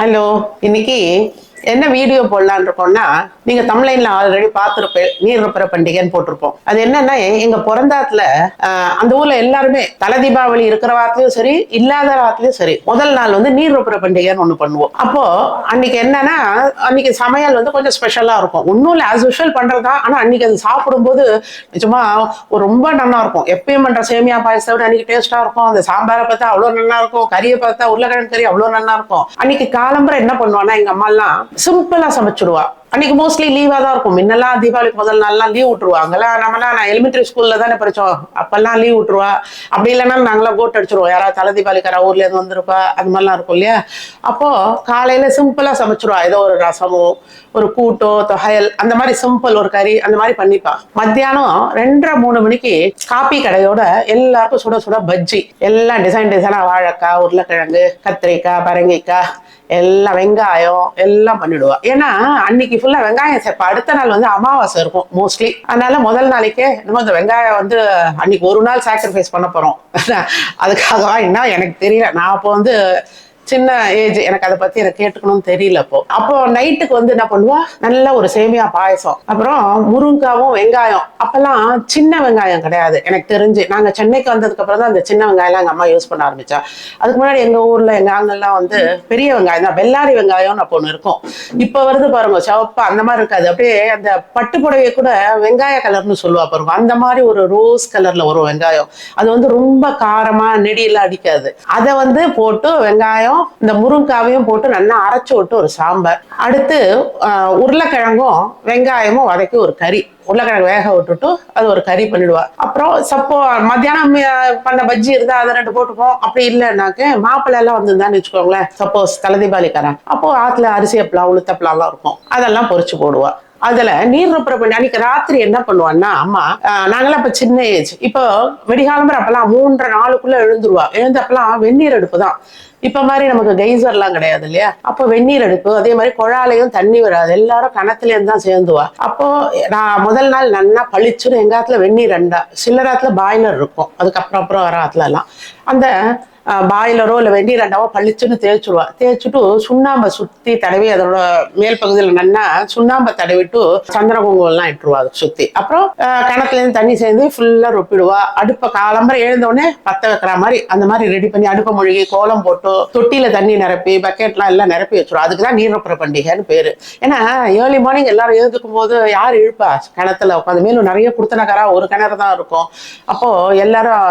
Hello എനിക്ക് என்ன video போடலான்னு இருக்கோம்னா நீங்க தமிழ்லைன்ல ஆல்ரெடி பார்த்துருப்பேன் நீர் நிரப்புற பண்டிகைன்னு போட்டிருப்போம். அது என்னன்னா எங்க பிறந்தாத்துல அந்த ஊர்ல எல்லாருமே தலை தீபாவளி இருக்கிற வாரத்துலயும் சரி இல்லாத வாரத்துலயும் சரி முதல் நாள் வந்து நீர் நிரப்புற பண்டிகைன்னு ஒண்ணு பண்ணுவோம். அப்போ அன்னைக்கு என்னன்னா அன்னைக்கு சமையல் வந்து கொஞ்சம் ஸ்பெஷலா இருக்கும். ஒன்றும் இல்லை ஆஸ் யூஷுவல் பண்றதா ஆனா அன்னைக்கு அது சாப்பிடும்போது நிஜமா ஒரு ரொம்ப நல்லா இருக்கும். எப்பயும் பண்ற சேமியா பாயசத்தை விட அன்னைக்கு டேஸ்டா இருக்கும். அந்த சாம்பாரை பார்த்தா அவ்வளவு நல்லா இருக்கும். கறியை பார்த்தா உருளைக்கிழங்கு கறி அவ்வளவு நல்லா இருக்கும். அன்னைக்கு காலம்பரம் என்ன பண்ணுவான்னா எங்க அம்மா சிம்பிளா சமைச்சிடுவா அன்னைக்கு மோஸ்ட்லி லீவா தான் இருக்கும். முன்னெல்லாம் தீபாவளிக்கு முதல் நாள்லாம் லீவ் விட்டுருவாங்கல்ல நம்மலாம் நான் எலிமெண்டரி ஸ்கூல்ல தானே படிச்சோம். அப்பெல்லாம் லீவ் விட்டுருவா. அப்படி இல்லைன்னா நாங்களாம் கோட் அடிச்சிருவோம். யாராவது தலை தீபாவளிக்கார ஊர்ல இருந்து வந்திருப்பா அது மாதிரிலாம் இருக்கும் இல்லையா? அப்போ காலையில சிம்பிளா சமைச்சிருவா. ஏதோ ஒரு ரசமோ ஒரு கூட்டோ தொகையல் அந்த மாதிரி சிம்பிள் ஒரு கறி அந்த மாதிரி பண்ணிப்பா. மத்தியானம் ரெண்டரை மூணு மணிக்கு காப்பி கடையோட எல்லாருக்கும் சுட சுட பஜ்ஜி. எல்லாம் டிசைன் டிசைனா வாழைக்காய் உருளைக்கிழங்கு கத்திரிக்காய் பரங்கிக்காய் எல்லாம் வெங்காயம் எல்லாம் பண்ணிடுவா. ஏன்னா அன்னைக்கு ஃபுல்லா வெங்காயம் சேர்ப்பா. அடுத்த நாள் வந்து அமாவாசை இருக்கும் மோஸ்ட்லி அதனால முதல் நாளைக்கே நம்ம இந்த வெங்காயம் வந்து அன்னைக்கு ஒரு நாள் சாக்ரிஃபைஸ் பண்ண போறோம். அதுக்காகவா என்ன எனக்கு தெரியல. நான் அப்போ வந்து சின்ன ஏஜ் எனக்கு அதை பத்தி எனக்கு கேட்டுக்கணும்னு தெரியல அப்போ. அப்போ நைட்டுக்கு வந்து என்ன பண்ணுவா? நல்ல ஒரு சேமியா பாயசம். அப்புறம் முருங்காவும் வெங்காயம். அப்பெல்லாம் சின்ன வெங்காயம் கிடையாது. எனக்கு தெரிஞ்சு. நாங்க சென்னைக்கு வந்ததுக்கு அப்புறம் தான் அந்த சின்ன வெங்காயம்லாம் எங்க அம்மா யூஸ் பண்ண ஆரம்பிச்சா. அதுக்கு முன்னாடி எங்க ஊர்ல எங்க ஆங்கெல்லாம் வந்து பெரிய வெங்காயம் தான். வெள்ளாரி வெங்காயம்னு அப்போ ஒன்று இருக்கும். இப்போ வருது பாருங்க சிவப்பா அந்த மாதிரி இருக்காது. அப்படியே அந்த பட்டு புடவையை கூட வெங்காய கலர்னு சொல்லுவா பாருங்க. அந்த மாதிரி ஒரு ரோஸ் கலர்ல ஒரு வெங்காயம். அது வந்து ரொம்ப காரமா நெடியெல்லாம் அடிக்காது. அதை வந்து போட்டு வெங்காயம் இந்த முருங்காவையும் போட்டு நல்லா அரைச்சு விட்டு ஒரு சாம்பார். அடுத்து உருளைக்கிழங்கும் வெங்காயமும் வதக்கி ஒரு கறி. உருளைக்கிழங்கு வேக விட்டுட்டு அது ஒரு கறி பண்ணிடுவா. அப்புறம் சப்போ மத்தியானம் பண்ண பஜ்ஜி இருந்தா அதை ரெண்டு போட்டுப்போம். அப்படி இல்லைனாக்க மாப்பிள்ளை எல்லாம் வந்திருந்தான்னு வச்சுக்கோங்களேன். சப்போஸ் தலை தீபாவளிக்காரன். அப்போ ஆத்துல அரிசி அப்பளம் உளுத்தப்பலாம் எல்லாம் இருக்கும். அதெல்லாம் பொரிச்சு போடுவா. அதுல நீர் நிரப்புற பண்ணி அன்னைக்கு ராத்திரி என்ன பண்ணுவான்னா அம்மா ஆஹ், நாங்கெல்லாம் இப்ப சின்ன ஏஜ். இப்போ வெடிகாலம்பர அப்பெல்லாம் மூன்றரை நாளுக்குள்ள எழுந்துருவா. எழுந்து அப்பெல்லாம் வெந்நீர் அடுப்பு தான். இப்ப மாதிரி நமக்கு கெய்சர்லாம் கிடையாது இல்லையா? அப்போ வெந்நீர் அடுப்பு அதே மாதிரி குழாலையும் தண்ணி வராது. எல்லாரும் கிணத்துல இருந்து தான் சேர்ந்துவா. அப்போ நான் முதல் நாள் நல்லா பளிச்சுன்னு எங்க ஆத்துல வெந்நீர் ரெண்டா சில்லறாத்துல பாய்லர் இருக்கும். அதுக்கப்புறம் அப்புறம் வர ஆத்துல எல்லாம் அந்த பாய்லரோ இல்லை வெந்நீர் ரெண்டாவோ பளிச்சுன்னு தேய்ச்சிடுவா தேய்ச்சிட்டு சுண்ணாம்பை சுற்றி தடவி அதோட மேல் பகுதியில் நல்லா சுண்ணாம்பை தடவிட்டு சந்திர இட்டுருவா அதை சுற்றி அப்புறம் ஆஹ், தண்ணி சேர்ந்து ஃபுல்லாக ரொப்பிடுவா. அடுப்பை காலம்பரை எழுந்த பற்ற வைக்கிற மாதிரி அந்த மாதிரி ரெடி பண்ணி அடுப்பை மொழிகி கோலம் போட்டு தொட்டியில் தண்ணி நிரப்பி பக்கெட்லாம் எல்லாம் நிரப்பி வச்சிருவோம் அதுக்கு தான் நீரப்புற பண்டிகைன்னு பேர். ஏன்னா ஏர்லி மார்னிங் எல்லாரும் எழுந்துக்கும் போது யார் இழுப்பா கிணத்துல உட்காந்து. மேலும் நிறைய கொடுத்தனக்காரா ஒரு கிணறு தான் இருக்கும். அப்போது எல்லாரும்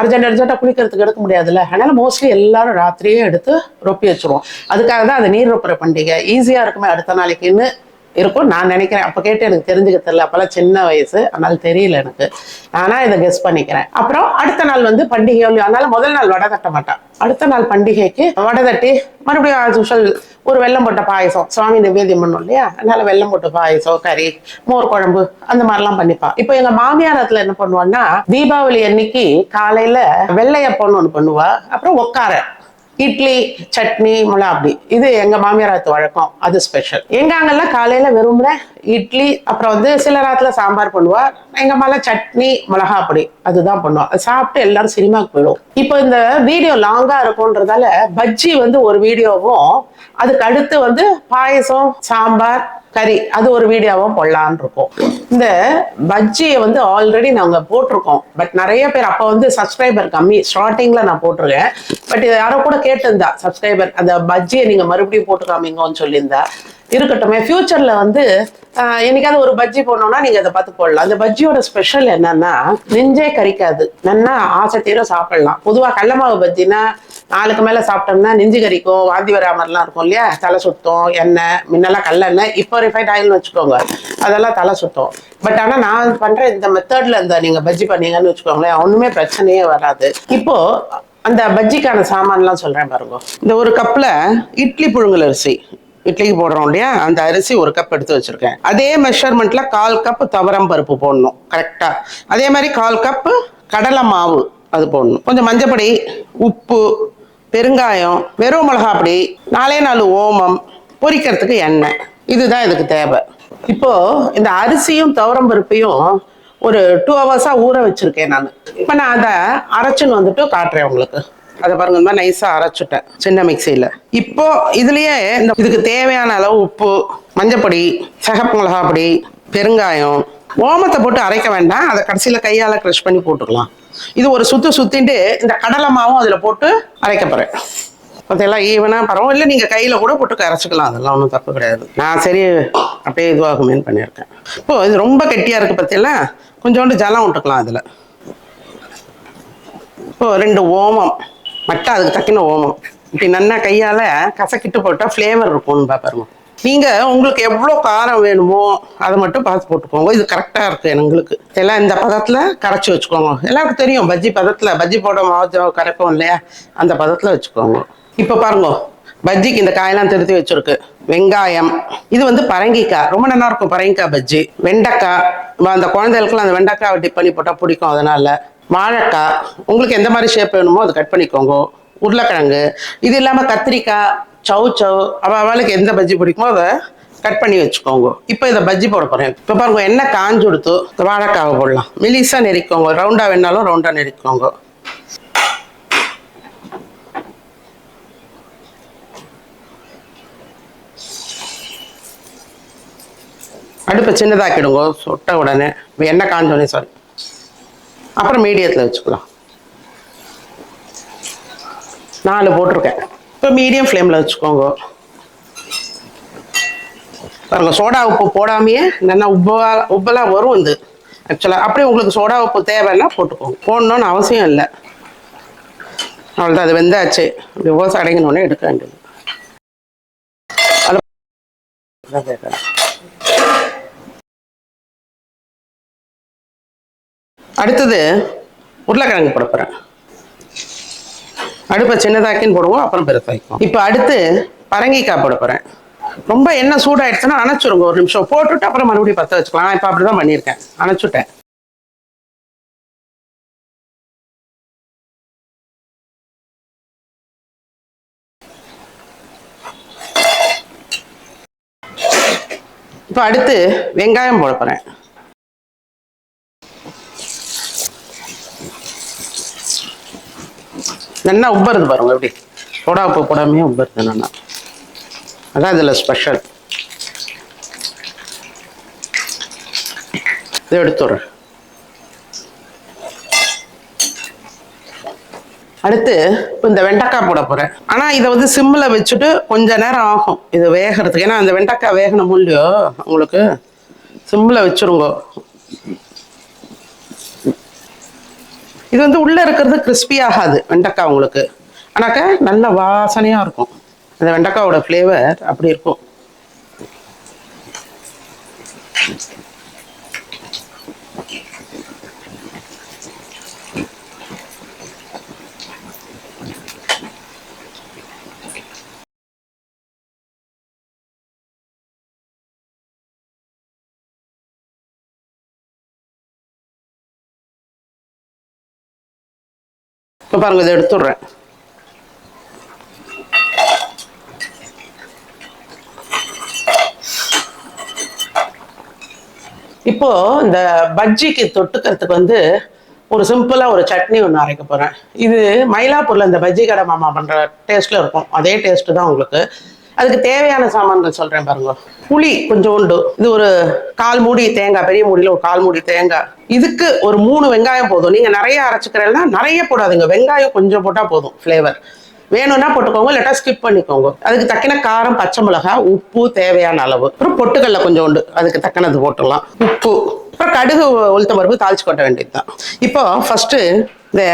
அர்ஜென்ட் அர்ஜென்ட்டாக குளிக்கிறதுக்கு எடுக்க முடியாதுல்ல. அதனால மோஸ்ட்லி எல்லாரும் ராத்திரியே எடுத்து ரொப்பி வச்சிருவோம். அதுக்காக தான் அது நீர் ரொப்புற பண்டிகை. ஈஸியா இருக்குமே அடுத்த நாளைக்குன்னு இருக்கும். நான் நினைக்கிறேன் அப்போ கேட்டு எனக்கு தெரிஞ்சுக்க தெரியல. அப்போல்லாம் சின்ன வயசு. அதனால தெரியல எனக்கு. ஆனால் இதை கெஸ் பண்ணிக்கிறேன். அப்புறம் அடுத்த நாள் வந்து பண்டிகை ஒல்லி- அதனால முதல் நாள் வடை தட்ட மாட்டான். அடுத்த நாள் பண்டிகைக்கு வடை தட்டி மறுபடியும் as ஒரு வெல்லம் போட்ட பாயசம். சுவாமி நிவேதியம் பண்ணும் இல்லையா? அதனால வெல்லம் போட்ட பாயசம் கறி மோர் குழம்பு அந்த மாதிரிலாம் பண்ணிப்பான். இப்போ எங்க மாமியாரத்துல என்ன பண்ணுவான்னா தீபாவளி அன்னைக்கு காலையில வெள்ளையப்பன்னு ஒன்று பண்ணுவா. அப்புறம் ஒக்கார. இட்லி சட்னி மிளகா அப்படி இது எங்கள் மாமியாராத்து வழக்கம். அது ஸ்பெஷல் எங்கள் அங்கெல்லாம் காலையில் விரும்புகிற இட்லி அப்புறம் வந்து சில நேரத்துல சாம்பார் பண்ணுவா. எங்கள் அம்மால சட்னி மிளகா அப்படி அதுதான் பண்ணுவோம் அது சாப்பிட்டு எல்லாரும் சினிமாக்கு போயிடுவோம். இப்போ இந்த வீடியோ லாங்காக இருக்கும்ன்றதால பஜ்ஜி வந்து ஒரு வீடியோவும் அதுக்கு அடுத்து வந்து பாயசம் சாம்பார் கறி அது ஒரு வீடியோவும் போடலான்னு இருக்கோம். இந்த பஜ்ஜியை வந்து ஆல்ரெடி நாங்க போட்டிருக்கோம். பட் நிறைய பேர் அப்போ வந்து சப்ஸ்கிரைபர் கம்மி. ஸ்டார்டிங்ல நான் போட்டிருக்கேன். பட் இதை யாரோ கூட கேட்டிருந்தா சப்ஸ்கிரைபர் அந்த பஜ்ஜியை நீங்க மறுபடியும் போட்டு காமிங்கன்னு சொல்லியிருந்தா. இருக்கட்டுமே ஃபியூச்சர்ல வந்து ஆஹ், என்னைக்காவது ஒரு பஜ்ஜி போனோம்னா நீங்க அதை பார்த்து போடலாம். அந்த பஜ்ஜியோட ஸ்பெஷல் என்னன்னா நெஞ்சே கறிக்காது நல்லா ஆசை தீர சாப்பிடலாம். பொதுவா கடல மாவு பஜ்ஜினா நாளுக்கு மேல சாப்பிட்டோம்னா நெஞ்சு கறிக்கும் வாந்தி வரா மாதிரிலாம் இருக்கும் இல்லையா? தலை சுத்தம் எண்ணெய் முன்னெல்லாம் கல்லெண்ணெய் இப்போ ரிஃபைண்ட் ஆயில்னு வச்சுக்கோங்க. அதெல்லாம் தலை சுத்தம். பட் ஆனா நான் பண்ற இந்த மெத்தட்ல இந்த நீங்க பஜ்ஜி பண்ணீங்கன்னு வச்சுக்கோங்களேன் ஒண்ணுமே பிரச்சனையே வராது. இப்போ அந்த பஜ்ஜிக்கான சாமான்லாம் சொல்றேன் பாருங்க. இந்த ஒரு கப்ல இட்லி புழுங்கல் அரிசி இட்லிக்கு போடுறோம் இல்லையா? அந்த அரிசி ஒரு கப் எடுத்து வச்சிருக்கேன். அதே மெஷர்மெண்ட்ல கால் கப் துவரம் பருப்பு போடணும் கரெக்டா அதே மாதிரி கால் கப் கடலை மாவு அது போடணும். கொஞ்சம் மஞ்சப்பொடி உப்பு பெருங்காயம் வெறும் மிளகாப்பொடி நாலே நாலு ஓமம் பொரிக்கிறதுக்கு எண்ணெய். இதுதான் இதுக்கு தேவை. இப்போ இந்த அரிசியும் துவரம் பருப்பையும் ஒரு டூ ஹவர்ஸாக ஊற வச்சிருக்கேன் நான். இப்போ நான் அதை அரைச்சுன்னு வந்துட்டு காட்டுறேன் உங்களுக்கு. அதை பாருங்க இந்த மாதிரி நைஸாக அரைச்சிட்டேன் சின்ன மிக்சியில். இப்போ இதுலேயே இந்த இதுக்கு தேவையான அளவு உப்பு மஞ்சப்பொடி சிகப்பு மிளகா பொடி பெருங்காயம் ஓமத்தை போட்டு அரைக்க வேண்டாம். அதை கடைசியில் கையால் க்ரஷ் பண்ணி போட்டுக்கலாம். இது ஒரு சுத்து சுத்திட்டு இந்த கடலை மாவும் அதில் போட்டு அரைக்க போகிறேன் அதெல்லாம் ஈவனாக பரவாயில்ல நீங்கள் கையில் கூட போட்டு கரைச்சிக்கலாம் அதெல்லாம் ஒன்றும் தப்பு கிடையாது. நான் சரி அப்படியே இதுவாகுமேன்னு பண்ணியிருக்கேன். இப்போ இது ரொம்ப கெட்டியாக இருக்குது பற்றியெல்லாம் கொஞ்சோண்டு ஜலம் விட்டுக்கலாம் அதில். இப்போ ரெண்டு ஓமம். மட்டும் அதுக்கு தக்கின ஓமம். இப்படி நல்லா கையால் கசக்கிட்டு போட்டால் ஃப்ளேவர் இருக்கும்னு பாப்பாருமா நீங்கள் உங்களுக்கு எவ்வளோ காரம் வேணுமோ அதை மட்டும் பார்த்து போட்டுக்கோங்க. இது கரெக்டாக இருக்குது எங்களுக்கு. எல்லாம் இந்த பதத்தில் கரைச்சி வச்சுக்கோங்க. எல்லாருக்கும் தெரியும் பஜ்ஜி பதத்தில் பஜ்ஜி போட மாவு கரைப்போம் இல்லையா? அந்த பதத்தில் வச்சுக்கோங்க. இப்போ பாருங்க பஜ்ஜிக்கு இந்த காயெல்லாம் திருத்தி வச்சிருக்கு. வெங்காயம். இது வந்து பரங்கிக்காய். ரொம்ப நல்லா இருக்கும் பரங்கிக்காய் பஜ்ஜி. வெண்டைக்காய். அந்த குழந்தைகளுக்குலாம் அந்த வெண்டைக்காய் டிப் பண்ணி போட்டால் பிடிக்கும் அதனால. வாழைக்காய். உங்களுக்கு எந்த மாதிரி ஷேப் வேணுமோ அதை கட் பண்ணிக்கோங்க. உருளைக்கிழங்கு. இது இல்லாமல் கத்திரிக்காய். சவு சவு அவள் அவளுக்கு எந்த பஜ்ஜி பிடிக்குமோ அதை கட் பண்ணி வச்சுக்கோங்க. இப்போ இதை பஜ்ஜி போட போகிறேன் இப்போ பாருங்க என்ன காஞ்சு கொடுத்து வாழைக்காவை போடலாம். மெலிசாக நெரிக்கோங்க. ரவுண்டாக வேணாலும் ரவுண்டாக நெரிக்கோங்க. அடுப்பை சின்னதாக்கிடுங்க. சுட்ட உடனே. இப்போ எண்ணெய் காஞ்சோடனே சாரி அப்புறம் மீடியத்தில் வச்சுக்கலாம். நாலு போட்டிருக்கேன். இப்போ மீடியம் ஃப்ளேமில் வச்சுக்கோங்க. பாருங்க சோடா உப்பு போடாமையே நல்லா உப்பா உப்பெல்லாம் வரும் வந்து ஆக்சுவலாக அப்படியே உங்களுக்கு சோடா உப்பு தேவைன்னா போட்டுக்கோங்க. போடணும்னு அவசியம் இல்லை. அவ்வளோதான் அது வெந்தாச்சு. விவசாயம் அடங்கினோடனே எடுக்க வேண்டியது. அடுத்தது உருளைக்கிழங்கு போட போகிறேன் அடுப்பை சின்னதாக்கின்னு போடுவோம் அப்புறம் பெருசாக்கும் இப்போ அடுத்து பரங்கிக்காய் போட போகிறேன் ரொம்ப எண்ணெய் சூடாயிடுச்சுன்னா அணைச்சிருங்க ஒரு நிமிஷம். போட்டுட்டு அப்புறம் மறுபடியும் பற்ற வச்சுக்கலாம். நான் இப்போ அப்படி தான் பண்ணியிருக்கேன். அணைச்சுட்டேன். இப்போ அடுத்து வெங்காயம் போட போகிறேன் நல்லா உப்பருது பாருங்க எப்படி? சோடா உப்பு போடாமையே உப்பருது நல்லா. அதான் இதில் ஸ்பெஷல் இதை எடுத்துடுறேன் அடுத்து இப்போ இந்த வெண்டைக்காய் போட போகிறேன் ஆனால் இதை வந்து சிம்மில் வச்சுட்டு கொஞ்ச நேரம் ஆகும். இது வேகிறதுக்கு. ஏன்னா அந்த வெண்டைக்காய் வேகணும் இல்லையோ உங்களுக்கு. சிம்மில் வச்சுருங்க. இது வந்து உள்ளே இருக்கிறது கிறிஸ்பி ஆகாது வெண்டைக்காய் உங்களுக்கு. ஆனாக்க நல்ல வாசனையாக இருக்கும். அந்த வெண்டைக்காவோட ஃப்ளேவர் அப்படி இருக்கும். இப்போ பாருங்க இதை எடுத்துடுறேன். இப்போ இந்த பஜ்ஜிக்கு தொட்டுக்கிறதுக்கு வந்து ஒரு சிம்பிளா ஒரு சட்னி ஒன்று அரைக்க போறேன். இது மயிலாப்பூர்ல இந்த பஜ்ஜி கடை மாமா பண்ற டேஸ்ட்ல இருக்கும். அதே டேஸ்ட் தான் உங்களுக்கு. அதுக்கு தேவையான சாமான்கள் சொல்றேன் பாருங்க. புளி கொஞ்சோண்டு இது ஒரு கால் மூடி தேங்காய் பெரிய மூடியில் ஒரு கால் மூடி தேங்காய். இதுக்கு ஒரு மூணு வெங்காயம் போதும். நீங்க நிறைய அரைச்சுக்கிறேன்னா நிறைய போடாதுங்க. வெங்காயம் கொஞ்சம் போட்டா போதும் ஃப்ளேவர் வேணும்னா போட்டுக்கோங்க இல்லாட்டா ஸ்கிப் பண்ணிக்கோங்க. அதுக்கு தக்கின காரம் பச்சை மிளகாய் உப்பு தேவையான அளவு. அப்புறம் பொட்டுக்கல்ல கொஞ்சோண்டு அதுக்கு தக்கனது போட்டுடலாம். உப்பு. அப்புறம் கடுகு உளுத்த பருப்பு தாளிச்சு கொட்ட வேண்டியது தான் இப்போ ஃபர்ஸ்ட் இந்த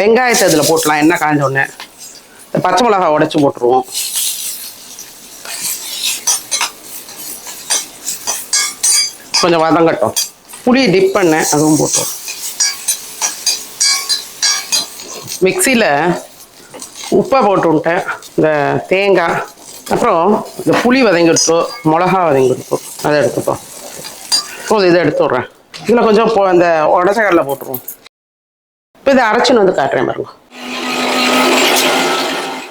வெங்காயத்தை இதில் போட்டலாம். என்ன காஞ்ச உடனே. இந்த பச்சை மிளகாய் உடைச்சு போட்டுருவோம். கொஞ்சம் வதங்கட்டும் புளி டிப் பண்ணேன் அதுவும் போட்டோம். மிக்சியில் உப்பை போட்டு விட்டேன். இந்த தேங்காய் அப்புறம் இந்த புளி வதங்கிடுத்தோ மிளகா வதங்கிடுத்தோ அதை எடுத்துப்போம். போதும் இதை எடுத்து விட்றேன். இதில் கொஞ்சம் போ இந்த உடச்ச கடலை போட்டுருவோம். இப்போ இதை அரைச்சின்னு வந்து காட்டுறேன் பாருங்க.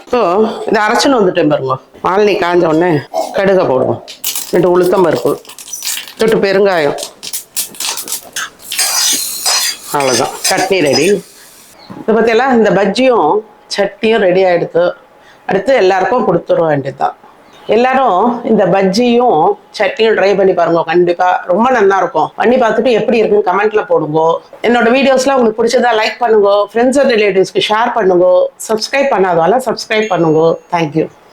இப்போ இதை அரைச்சின்னு வந்துட்டேன் பாருங்க. மாலினி காஞ்ச உடனே கடுகை போடுவோம். ரெண்டு உளுத்தம் பருப்பு. தொட்டு பெருங்காயம். அவ்வளோதான் சட்னி ரெடி இப்போ பற்றியெல்லாம் இந்த பஜ்ஜியும் சட்னியும் ரெடி ஆகிடுது அடுத்து எல்லாருக்கும் கொடுத்துட வேண்டியதுதான். எல்லாரும் இந்த பஜ்ஜியும் சட்னியும் ட்ரை பண்ணி பாருங்க கண்டிப்பா ரொம்ப நல்லா இருக்கும். பண்ணி பார்த்துட்டு எப்படி இருக்குன்னு கமெண்ட்ல போடுங்க. என்னோட வீடியோஸ்லாம் உங்களுக்கு பிடிச்சதா லைக் பண்ணுங்க. ஃப்ரெண்ட்ஸ் அண்ட் ரிலேட்டிவ்ஸ்க்கு ஷேர் பண்ணுங்க. சப்ஸ்கிரைப் பண்ணாதவால சப்ஸ்கிரைப் பண்ணுங்க. Thank you